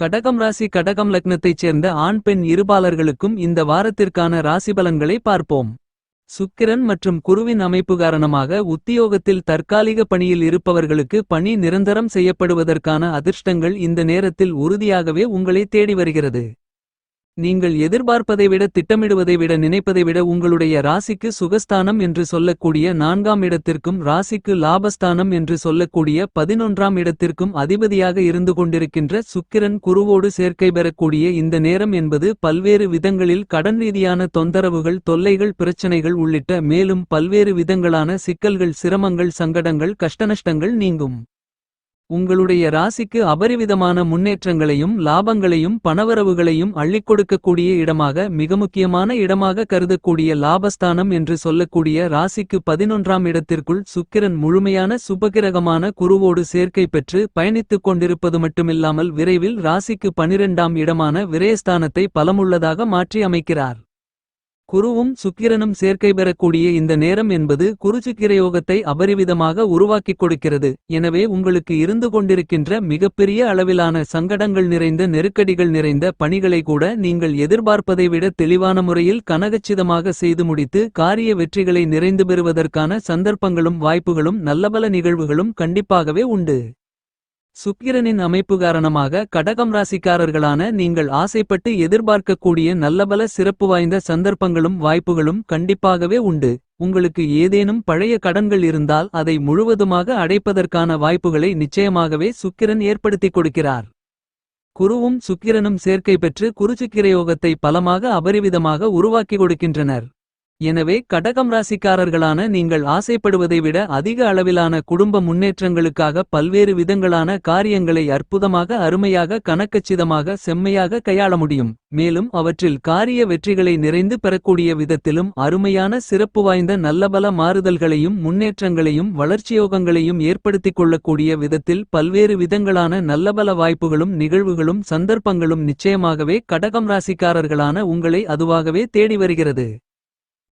கடகம் ராசி கடகம் லக்னத்தைச் சேர்ந்த ஆண் பெண் இருபாலர்களுக்கும் இந்த வாரத்திற்கான ராசி பலன்களை பார்ப்போம். சுக்கிரன் மற்றும் குருவின் அமைப்பு காரணமாக உத்தியோகத்தில் தற்காலிக பணியில் இருப்பவர்களுக்கு பணி நிரந்தரம் செய்யப்படுவதற்கான அதிர்ஷ்டங்கள் இந்த நேரத்தில் உறுதியாகவே உங்களை தேடி வருகிறது. நீங்கள் எதிர்பார்ப்பதை விட திட்டமிடுவதை விட நினைப்பதை விட உங்களுடைய ராசிக்கு சுகஸ்தானம் என்று சொல்லக்கூடிய நான்காம் இடத்திற்கும் ராசிக்கு லாபஸ்தானம் என்று சொல்லக்கூடிய பதினொன்றாம் இடத்திற்கும் அதிபதியாக இருந்து கொண்டிருக்கின்ற சுக்கிரன் குருவோடு சேர்க்கை பெறக்கூடிய இந்த நேரம் என்பது பல்வேறு விதங்களில் கடன் ரீதியான தொந்தரவுகள் தொல்லைகள் பிரச்சனைகள் உள்ளிட்ட மேலும் பல்வேறு விதங்களான சிக்கல்கள் சிரமங்கள் சங்கடங்கள் கஷ்டநஷ்டங்கள் நீங்கும். உங்களுடைய ராசிக்கு அபரிவிதமான முன்னேற்றங்களையும் லாபங்களையும் பணவரவுகளையும் அள்ளிக் கொடுக்கக்கூடிய இடமாக மிக முக்கியமான இடமாக கருதக்கூடிய லாபஸ்தானம் என்று சொல்லக்கூடிய ராசிக்கு பதினொன்றாம் இடத்திற்குள் சுக்கிரன் முழுமையான சுபகிரகமான குருவோடு சேர்க்கை பெற்று பயணித்துக் கொண்டிருப்பது மட்டுமில்லாமல் விரைவில் ராசிக்கு பனிரெண்டாம் இடமான விரயஸ்தானத்தை பலமுள்ளதாக மாற்றி அமைக்கிறார் குருவும் சுக்கிரனும் சேர்க்கை பெறக்கூடிய இந்த நேரம் என்பது குருசுக்கிரயோகத்தை அபரிவிதமாக உருவாக்கிக் கொடுக்கிறது. எனவே உங்களுக்கு இருந்து கொண்டிருக்கின்ற மிகப்பெரிய அளவிலான சங்கடங்கள் நிறைந்த நெருக்கடிகள் நிறைந்த பணிகளை கூட நீங்கள் எதிர்பார்ப்பதை விட தெளிவான முறையில் கனகச்சிதமாக செய்து முடித்து காரிய வெற்றிகளை நிறைந்து பெறுவதற்கான சந்தர்ப்பங்களும் வாய்ப்புகளும் நல்லபல நிகழ்வுகளும் கண்டிப்பாகவே உண்டு. சுக்கிரனின் அமைப்பு காரணமாக கடகம் ராசிக்காரர்களான நீங்கள் ஆசைப்பட்டு எதிர்பார்க்கக்கூடிய நல்லபல சிறப்பு வாய்ந்த சந்தர்ப்பங்களும் வாய்ப்புகளும் கண்டிப்பாகவே உண்டு. உங்களுக்கு ஏதேனும் பழைய கடன்கள் இருந்தால் அதை முழுவதுமாக அடைப்பதற்கான வாய்ப்புகளை நிச்சயமாகவே சுக்கிரன் ஏற்படுத்திக் கொடுக்கிறார். குருவும் சுக்கிரனும் சேர்க்கை பெற்று குருசுக்கிரயோகத்தை பலமாக அபரிவிதமாக உருவாக்கி கொடுக்கின்றனர். எனவே கடகம் ராசிக்காரர்களான நீங்கள் ஆசைப்படுவதை விட அதிக அளவிலான குடும்ப முன்னேற்றங்களுக்காக பல்வேறு விதங்களான காரியங்களை அற்புதமாக அருமையாக கணக்கச்சிதமாக செம்மையாக கையாள முடியும். மேலும் அவற்றில் காரிய வெற்றிகளை நிறைந்து பெறக்கூடிய விதத்திலும் அருமையான சிறப்பு வாய்ந்த நல்லபல மாறுதல்களையும் முன்னேற்றங்களையும் வளர்ச்சியோகங்களையும் ஏற்படுத்திக் கொள்ளக்கூடிய விதத்தில் பல்வேறு விதங்களான நல்லபல வாய்ப்புகளும் நிகழ்வுகளும் சந்தர்ப்பங்களும் நிச்சயமாகவே கடகம் ராசிக்காரர்களான உங்களை அதுவாகவே தேடி வருகிறது.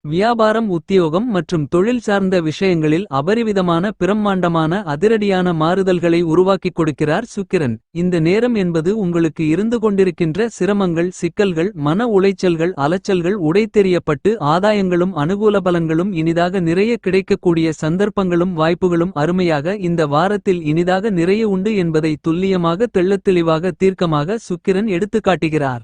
வியாபாரம் உத்தியோகம் மற்றும் தொழில் சார்ந்த விஷயங்களில் அபரிவிதமான பிரம்மாண்டமான அதிரடியான மாறுதல்களை உருவாக்கிக் கொடுக்கிறார் சுக்கிரன். இந்த நேரம் என்பது உங்களுக்கு இருந்து கொண்டிருக்கின்ற சிரமங்கள் சிக்கல்கள் மன உளைச்சல்கள் அலைச்சல்கள் உடைத்தெறியப்பட்டு ஆதாயங்களும் அனுகூல பலன்களும் இனிதாக நிறைய கிடைக்கக்கூடிய சந்தர்ப்பங்களும் வாய்ப்புகளும் அருமையாக இந்த வாரத்தில் இனிதாக நிறைய உண்டு என்பதை துல்லியமாக தெள்ளத்தெளிவாக தீர்க்கமாக சுக்கிரன் எடுத்துக்காட்டுகிறார்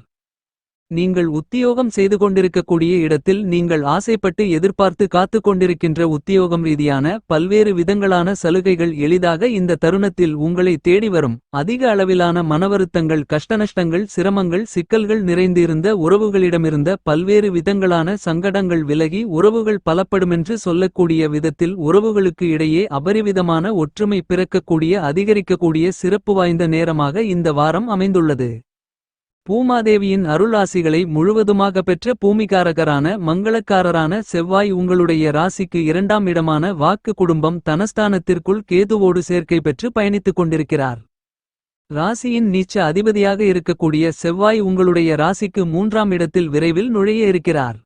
நீங்கள் உத்தியோகம் செய்து கொண்டிருக்கக்கூடிய இடத்தில் நீங்கள் ஆசைப்பட்டு எதிர்பார்த்து காத்து கொண்டிருக்கின்ற உத்தியோகம் ரீதியான பல்வேறு விதங்களான சலுகைகள் எளிதாக இந்த தருணத்தில் உங்களை தேடி வரும். அதிக அளவிலான மனவருத்தங்கள் கஷ்டநஷ்டங்கள் சிரமங்கள் சிக்கல்கள் நிறைந்திருந்த உறவுகளிடமிருந்த பல்வேறு விதங்களான சங்கடங்கள் விலகி உறவுகள் பலப்படுமென்று சொல்லக்கூடிய விதத்தில் உறவுகளுக்கு இடையே அபரிவிதமான ஒற்றுமை பிறக்கக்கூடிய அதிகரிக்கக்கூடிய சிறப்பு வாய்ந்த நேரமாக இந்த வாரம் அமைந்துள்ளது. பூமாதேவியின் அருளாசிகளை முழுவதுமாக பெற்ற பூமிகாரகரான மங்களக்காரரான செவ்வாய் உங்களுடைய ராசிக்கு இரண்டாம் இடமான வாக்கு குடும்பம் தனஸ்தானத்திற்குள் கேதுவோடு சேர்க்கை பெற்று பயணித்துக் கொண்டிருக்கிறார். ராசியின் நீச்ச அதிபதியாக இருக்கக்கூடிய செவ்வாய் உங்களுடைய ராசிக்கு மூன்றாம் இடத்தில் விரைவில் நுழைய இருக்கிறார்.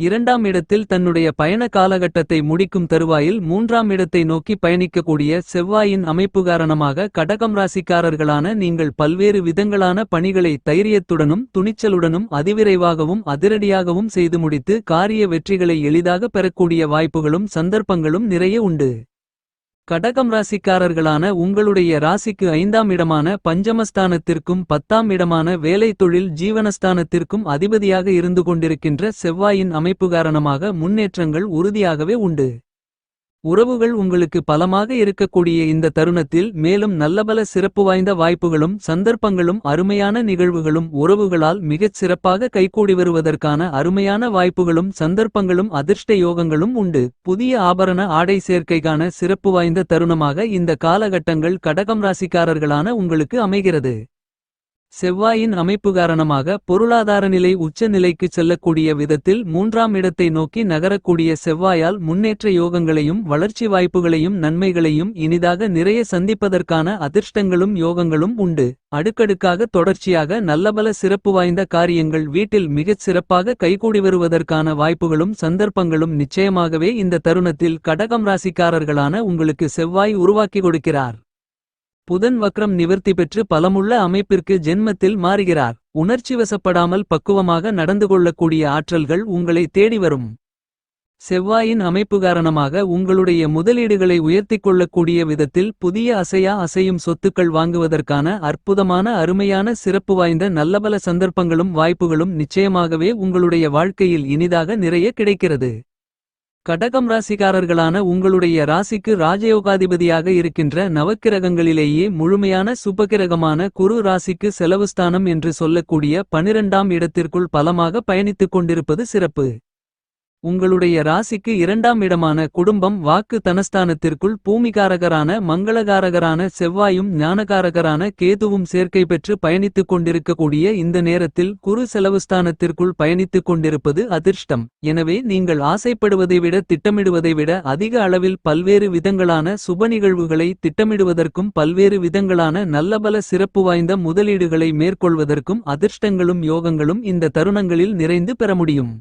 இரண்டாம் இடத்தில் தன்னுடைய பயண காலகட்டத்தை முடிக்கும் தருவாயில் மூன்றாம் இடத்தை நோக்கி பயணிக்கக்கூடிய செவ்வாயின் அமைப்பு காரணமாக கடகம் ராசிக்காரர்களான நீங்கள் பல்வேறு விதங்களான பணிகளை தைரியத்துடனும் துணிச்சலுடனும் அதிவிரைவாகவும் அதிரடியாகவும் செய்து முடித்து காரிய வெற்றிகளை எளிதாக பெறக்கூடிய வாய்ப்புகளும் சந்தர்ப்பங்களும் நிறைய உண்டு. கடகம் ராசிக்காரர்களான உங்களுடைய ராசிக்கு ஐந்தாம் இடமான பஞ்சமஸ்தானத்திற்கும் பத்தாம் இடமான வேலை தொழில் ஜீவனஸ்தானத்திற்கும் அதிபதியாக இருந்து கொண்டிருக்கின்ற செவ்வாயின் அமைப்பு காரணமாக முன்னேற்றங்கள் உறுதியாகவே உண்டு. உறவுகள் உங்களுக்கு பலமாக இருக்கக்கூடிய இந்த தருணத்தில் மேலும் நல்லபல சிறப்பு வாய்ந்த வாய்ப்புகளும் சந்தர்ப்பங்களும் அருமையான நிகழ்வுகளும் உறவுகளால் மிகச் சிறப்பாக கைகூடி வருவதற்கான அருமையான வாய்ப்புகளும் சந்தர்ப்பங்களும் அதிர்ஷ்ட யோகங்களும் உண்டு. புதிய ஆபரண ஆடை சேர்க்கைக்கான சிறப்பு வாய்ந்த தருணமாக இந்த காலகட்டங்கள் கடகம் ராசிக்காரர்களான உங்களுக்கு அமைகிறது. செவ்வாயின் அமைப்பு காரணமாக பொருளாதார நிலை உச்ச நிலைக்கு செல்லக்கூடிய விதத்தில் மூன்றாம் இடத்தை நோக்கி நகரக்கூடிய செவ்வாயால் முன்னேற்ற யோகங்களையும் வளர்ச்சி வாய்ப்புகளையும் நன்மைகளையும் இனிதாக நிறைய சந்திப்பதற்கான அதிர்ஷ்டங்களும் யோகங்களும் உண்டு. அடுக்கடுக்காக தொடர்ச்சியாக நல்லபல சிறப்பு வாய்ந்த காரியங்கள் வீட்டில் மிகச் சிறப்பாக கைகூடி வருவதற்கான வாய்ப்புகளும் சந்தர்ப்பங்களும் நிச்சயமாகவே இந்த தருணத்தில் கடகம் ராசிக்காரர்களான உங்களுக்கு செவ்வாய் உருவாக்கி கொடுக்கிறார். புதன் வக்ரம் நிவர்த்தி பெற்று பலமுள்ள அமைப்பிற்கு ஜென்மத்தில் மாறுகிறார். உணர்ச்சிவசப்படாமல் பக்குவமாக நடந்து கொள்ளக்கூடிய ஆற்றல்கள் உங்களை தேடி வரும். செவ்வாயின் அமைப்பு காரணமாக உங்களுடைய முதலீடுகளை உயர்த்திக் கொள்ளக்கூடிய விதத்தில் புதிய அசையா அசையும் சொத்துக்கள் வாங்குவதற்கான அற்புதமான அருமையான சிறப்பு வாய்ந்த நல்லபல சந்தர்ப்பங்களும் வாய்ப்புகளும் நிச்சயமாகவே உங்களுடைய வாழ்க்கையில் இனிதாக நிறைய கிடைக்கிறது. கடகம் ராசிக்காரர்களான உங்களுடைய ராசிக்கு ராஜயோகாதிபதியாக இருக்கின்ற நவக்கிரகங்களிலேயே முழுமையான சுபகிரகமான குரு ராசிக்கு செலவுஸ்தானம் என்று சொல்லக்கூடிய பனிரெண்டாம் இடத்திற்குள் பலமாக பயணித்துக் கொண்டிருப்பது சிறப்பு. உங்களுடைய ராசிக்கு இரண்டாம் இடமான குடும்பம் வாக்கு தனஸ்தானத்திற்குள் பூமிகாரகரான மங்களகாரகரான செவ்வாயும் ஞானகாரகரான கேதுவும் சேர்க்கை பெற்று பயணித்துக் கொண்டிருக்கக்கூடிய இந்த நேரத்தில் குரு செலவுஸ்தானத்திற்குள் பயணித்துக் கொண்டிருப்பது அதிர்ஷ்டம். எனவே நீங்கள் ஆசைப்படுவதை விட திட்டமிடுவதை விட அதிக அளவில் பல்வேறு விதங்களான சுப நிகழ்வுகளை திட்டமிடுவதற்கும் பல்வேறு விதங்களான நல்லபல சிறப்பு வாய்ந்த முதலீடுகளை மேற்கொள்வதற்கும் அதிர்ஷ்டங்களும் யோகங்களும் இந்த தருணங்களில் நிறைந்து பெற முடியும்.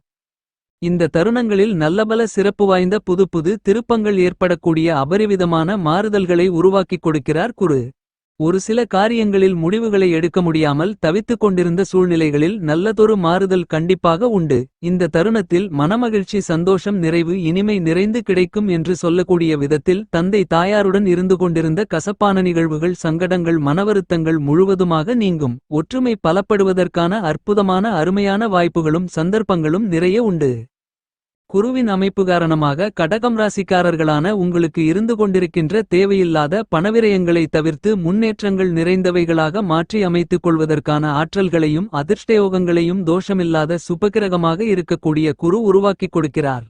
இந்த தருணங்களில் நல்லபல சிறப்பு வாய்ந்த புது புது திருப்பங்கள் ஏற்படக்கூடிய அபரிவிதமான மாறுதல்களை உருவாக்கிக் கொடுக்கிறார் குரு. ஒரு சில காரியங்களில் முடிவுகளை எடுக்க முடியாமல் தவித்துக் கொண்டிருந்த சூழ்நிலைகளில் நல்லதொரு மாறுதல் கண்டிப்பாக உண்டு. இந்த தருணத்தில் மனமகிழ்ச்சி சந்தோஷம் நிறைவு இனிமை நிறைந்து கிடைக்கும் என்று சொல்லக்கூடிய விதத்தில் தந்தை தாயாருடன் இருந்து கொண்டிருந்த கசப்பான நிகழ்வுகள் சங்கடங்கள் மனவருத்தங்கள் முழுவதுமாக நீங்கும். ஒற்றுமை பலப்படுவதற்கான அற்புதமான அருமையான வாய்ப்புகளும் சந்தர்ப்பங்களும் நிறைய உண்டு. குருவின் அமைப்பு காரணமாக கடகம் ராசிக்காரர்களான உங்களுக்கு இருந்து கொண்டிருக்கின்ற தேவையில்லாத பணவிரயங்களை தவிர்த்து முன்னேற்றங்கள் நிறைந்தவைகளாக மாற்றி அமைத்துக் கொள்வதற்கான ஆற்றல்களையும் அதிர்ஷ்டயோகங்களையும் தோஷமில்லாத சுபகிரகமாக இருக்கக்கூடிய குரு உருவாக்கிக் கொடுக்கிறார்.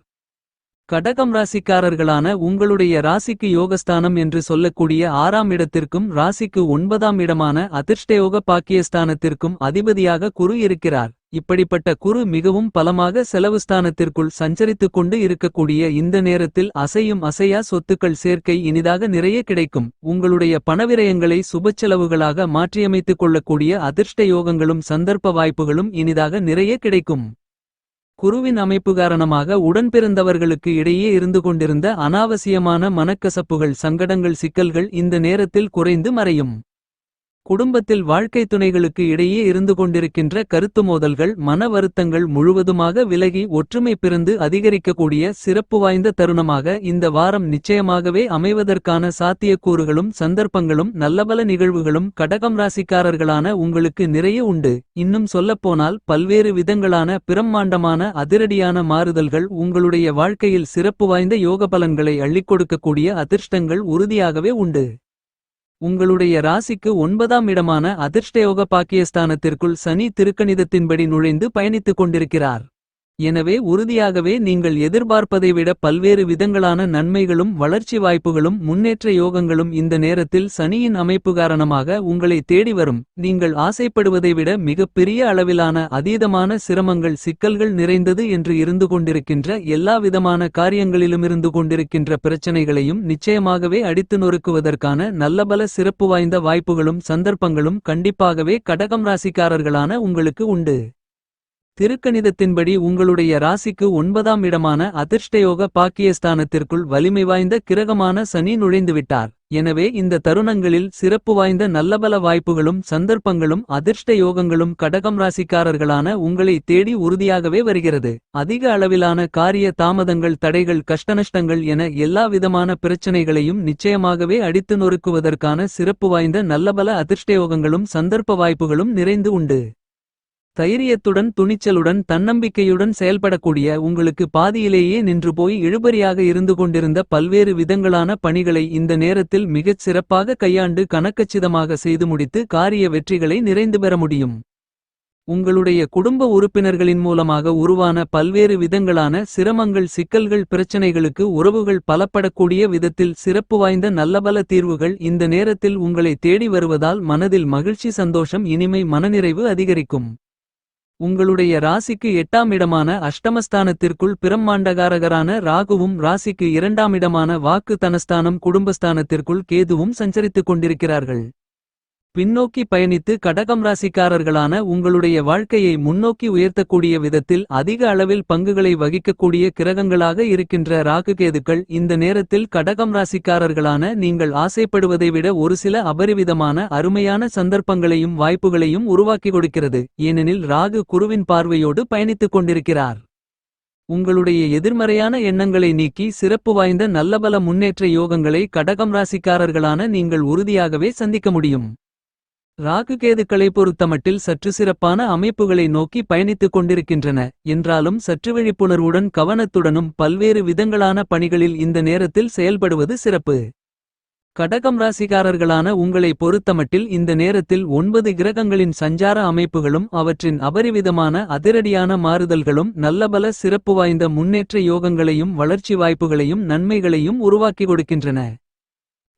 கடகம் ராசிக்காரர்களான உங்களுடைய ராசிக்கு யோகஸ்தானம் என்று சொல்லக்கூடிய ஆறாம் இடத்திற்கும் ராசிக்கு ஒன்பதாம் இடமான அதிர்ஷ்டயோக பாக்கியஸ்தானத்திற்கும் அதிபதியாக குரு இருக்கிறார். இப்படிப்பட்ட குரு மிகவும் பலமாக செலவுஸ்தானத்திற்குள் சஞ்சரித்துக் கொண்டு இருக்கக்கூடிய இந்த நேரத்தில் அசையும் அசையா சொத்துக்கள் சேர்க்கை இனிதாக நிறைய கிடைக்கும். உங்களுடைய பணவிரயங்களை சுபச்செலவுகளாக மாற்றியமைத்துக் கொள்ளக்கூடிய அதிர்ஷ்ட யோகங்களும் சந்தர்ப்ப வாய்ப்புகளும் இனிதாக நிறைய கிடைக்கும். குருவின் அமைப்பு காரணமாக உடன்பிறந்தவர்களுக்கு இடையே இருந்து கொண்டிருந்த அனாவசியமான மனக்கசப்புகள் சங்கடங்கள் சிக்கல்கள் இந்த நேரத்தில் குறைந்து மறையும். குடும்பத்தில் வாழ்க்கை துணைகளுக்கு இடையே இருந்து கொண்டிருக்கின்ற கருத்து மோதல்கள் மன வருத்தங்கள் முழுவதுமாக விலகி ஒற்றுமை பிறந்து அதிகரிக்கக்கூடிய சிறப்பு வாய்ந்த தருணமாக இந்த வாரம் நிச்சயமாகவே அமைவதற்கான சாத்தியக்கூறுகளும் சந்தர்ப்பங்களும் நல்லபல நிகழ்வுகளும் கடகம் ராசிக்காரர்களான உங்களுக்கு நிறைய உண்டு. இன்னும் சொல்லப்போனால் பல்வேறு விதங்களான பிரம்மாண்டமான அதிரடியான மாறுதல்கள் உங்களுடைய வாழ்க்கையில் சிறப்பு வாய்ந்த யோக பலன்களை அள்ளிக் கொடுக்கக்கூடிய அதிர்ஷ்டங்கள் உறுதியாகவே உண்டு. உங்களுடைய ராசிக்கு ஒன்பதாம் இடமான அதிர்ஷ்டயோக பாக்கியஸ்தானத்திற்குள் சனி திருக்கணிதத்தின்படி நுழைந்து பயணித்துக் கொண்டிருக்கிறார். எனவே உறுதியாகவே நீங்கள் எதிர்பார்ப்பதை விட பல்வேறு விதங்களான நன்மைகளும் வளர்ச்சி வாய்ப்புகளும் முன்னேற்ற யோகங்களும் இந்த நேரத்தில் சனியின் அமைப்பு காரணமாக உங்களை தேடி வரும். நீங்கள் ஆசைப்படுவதை விட மிகப்பெரிய அளவிலான அதீதமான சிரமங்கள் சிக்கல்கள் நிறைந்தது என்று இருந்து கொண்டிருக்கின்ற எல்லா விதமான காரியங்களிலுமிருந்து கொண்டிருக்கின்ற பிரச்சனைகளையும் நிச்சயமாகவே அடித்து நொறுக்குவதற்கான நல்லபல சிறப்பு வாய்ந்த வாய்ப்புகளும் சந்தர்ப்பங்களும் கண்டிப்பாகவே கடகம் ராசிக்காரர்களான உங்களுக்கு உண்டு. திருக்கணிதத்தின்படி உங்களுடைய ராசிக்கு ஒன்பதாம் இடமான அதிர்ஷ்டயோக பாக்கியஸ்தானத்திற்குள் வலிமை வாய்ந்த கிரகமான சனி நுழைந்துவிட்டார். எனவே இந்த தருணங்களில் சிறப்பு வாய்ந்த நல்லபல வாய்ப்புகளும் சந்தர்ப்பங்களும் அதிர்ஷ்ட யோகங்களும் கடகம் ராசிக்காரர்களான உங்களை தேடி உறுதியாகவே வருகிறது. அதிக அளவிலான காரிய தாமதங்கள் தடைகள் கஷ்டநஷ்டங்கள் என எல்லா விதமான பிரச்சனைகளையும் நிச்சயமாகவே அடித்து நொறுக்குவதற்கான சிறப்பு வாய்ந்த நல்லபல அதிர்ஷ்டயோகங்களும் சந்தர்ப்ப வாய்ப்புகளும் நிறைந்து உண்டு. தைரியத்துடன் துணிச்சலுடன் தன்னம்பிக்கையுடன் செயல்படக்கூடிய உங்களுக்கு பாதியிலேயே நின்று போய் இழுபறியாக இருந்து கொண்டிருந்த பல்வேறு விதங்களான பணிகளை இந்த நேரத்தில் மிகச் சிறப்பாக கையாண்டு கணக்கச்சிதமாக செய்து முடித்து காரிய வெற்றிகளை நிறைந்து பெற முடியும். உங்களுடைய குடும்ப உறுப்பினர்களின் மூலமாக உருவான பல்வேறு விதங்களான சிரமங்கள் சிக்கல்கள் பிரச்சனைகளுக்கு உறவுகள் பலப்படக்கூடிய விதத்தில் சிறப்பு வாய்ந்த நல்லபல தீர்வுகள் இந்த நேரத்தில் உங்களை தேடி வருவதால் மனதில் மகிழ்ச்சி சந்தோஷம் இனிமை மனநிறைவு அதிகரிக்கும். உங்களுடைய ராசிக்கு எட்டாம் இடமான அஷ்டமஸ்தானத்திற்குள் பிரம்மாண்டகாரகரான ராகுவும் ராசிக்கு இரண்டாம் இடமான வாக்கு தனஸ்தானம் குடும்பஸ்தானத்திற்குள் கேதுவும் சஞ்சரித்துக் கொண்டிருக்கிறார்கள். பின்னோக்கி பயணித்து கடகம் ராசிக்காரர்களான உங்களுடைய வாழ்க்கையை முன்னோக்கி உயர்த்தக்கூடிய விதத்தில் அதிக அளவில் பங்குகளை வகிக்கக்கூடிய கிரகங்களாக இருக்கின்ற ராகுகேதுக்கள் இந்த நேரத்தில் கடகம் ராசிக்காரர்களான நீங்கள் ஆசைப்படுவதை விட ஒரு சில அபரிவிதமான அருமையான சந்தர்ப்பங்களையும் வாய்ப்புகளையும் உருவாக்கி கொடுக்கிறது. ஏனெனில் ராகு குருவின் பார்வையோடு பயணித்துக் கொண்டிருக்கிறார். உங்களுடைய எதிர்மறையான எண்ணங்களை நீக்கி சிறப்பு வாய்ந்த நல்லபல முன்னேற்ற யோகங்களை கடகம் ராசிக்காரர்களான நீங்கள் உறுதியாகவே சந்திக்க முடியும். ராகுகேதுக்களை பொறுத்தமட்டில் சற்று சிறப்பான அமைப்புகளை நோக்கி பயணித்துக் கொண்டிருக்கின்றன. என்றாலும் சற்று விழிப்புணர்வுடன் கவனத்துடனும் பல்வேறு விதங்களான பணிகளில் இந்த நேரத்தில் செயல்படுவது சிறப்பு. கடகம் ராசிகாரர்களான உங்களை பொறுத்தமட்டில் இந்த நேரத்தில் ஒன்பது கிரகங்களின் சஞ்சார அமைப்புகளும் அவற்றின் அபரிவிதமான அதிரடியான மாறுதல்களும் நல்லபல சிறப்பு வாய்ந்த முன்னேற்ற யோகங்களையும் வளர்ச்சி வாய்ப்புகளையும் நன்மைகளையும் உருவாக்கி கொடுக்கின்றன.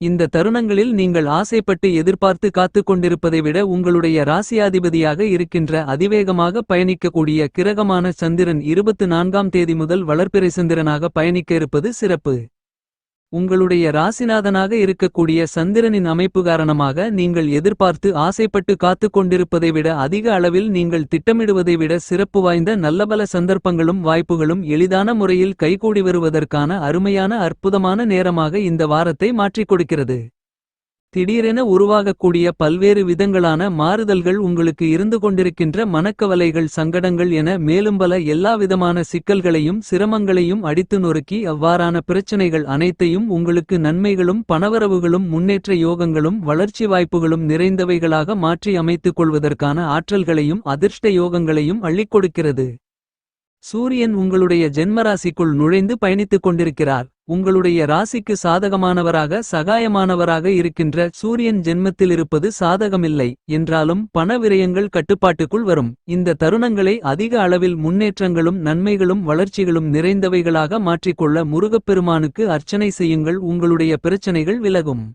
இந்த தருணங்களில் நீங்கள் ஆசைப்பட்டு எதிர்பார்த்து காத்துக் கொண்டிருப்பதை விட உங்களுடைய ராசியாதிபதியாக இருக்கின்ற அதிவேகமாக பயணிக்கக்கூடிய கிரகமான சந்திரன் இருபத்து நான்காம் தேதி முதல் வளர்ப்பிறை சந்திரனாக பயணிக்க இருப்பது சிறப்பு. உங்களுடைய ராசிநாதனாக இருக்கக்கூடிய சந்திரனின் அமைப்பு காரணமாக நீங்கள் எதிர்பார்த்து ஆசைப்பட்டு காத்துக் கொண்டிருப்பதை விட அதிக அளவில் நீங்கள் திட்டமிடுவதை விட சிறப்பு வாய்ந்த நல்லபல சந்தர்ப்பங்களும் வாய்ப்புகளும் எளிதான முறையில் கைகூடி வருவதற்கான அருமையான அற்புதமான நேரமாக இந்த வாரத்தை மாற்றிக் கொடுக்கிறது. திடீரென உருவாகக்கூடிய பல்வேறு விதங்களான மாறுதல்கள் உங்களுக்கு இருந்து கொண்டிருக்கின்ற மனக்கவலைகள் சங்கடங்கள் என மேலும் பல எல்லாவிதமான சிக்கல்களையும் சிரமங்களையும் அடித்து நொறுக்கி அவ்வாறான பிரச்சனைகள் அனைத்தையும் உங்களுக்கு நன்மைகளும் பணவரவுகளும் முன்னேற்ற யோகங்களும் வளர்ச்சி வாய்ப்புகளும் நிறைந்தவைகளாக மாற்றி அமைத்துக் கொள்வதற்கான ஆற்றல்களையும் அதிர்ஷ்ட யோகங்களையும் அள்ளிக் கொடுக்கிறது. சூரியன் உங்களுடைய ஜென்மராசிக்குள் நுழைந்து பயணித்துக் கொண்டிருக்கிறார். உங்களுடைய ராசிக்கு சாதகமானவராக சகாயமானவராக இருக்கின்ற சூரியன் ஜென்மத்தில் இருப்பது சாதகமில்லை. என்றாலும் பண விரயங்கள் கட்டுப்பாட்டுக்குள் வரும். இந்த தருணங்களை அதிக அளவில் முன்னேற்றங்களும் நன்மைகளும் வளர்ச்சிகளும் நிறைந்தவைகளாக மாற்றிக்கொள்ள முருகப்பெருமானுக்கு அர்ச்சனை செய்யுங்கள். உங்களுடைய பிரச்சனைகள் விலகும்.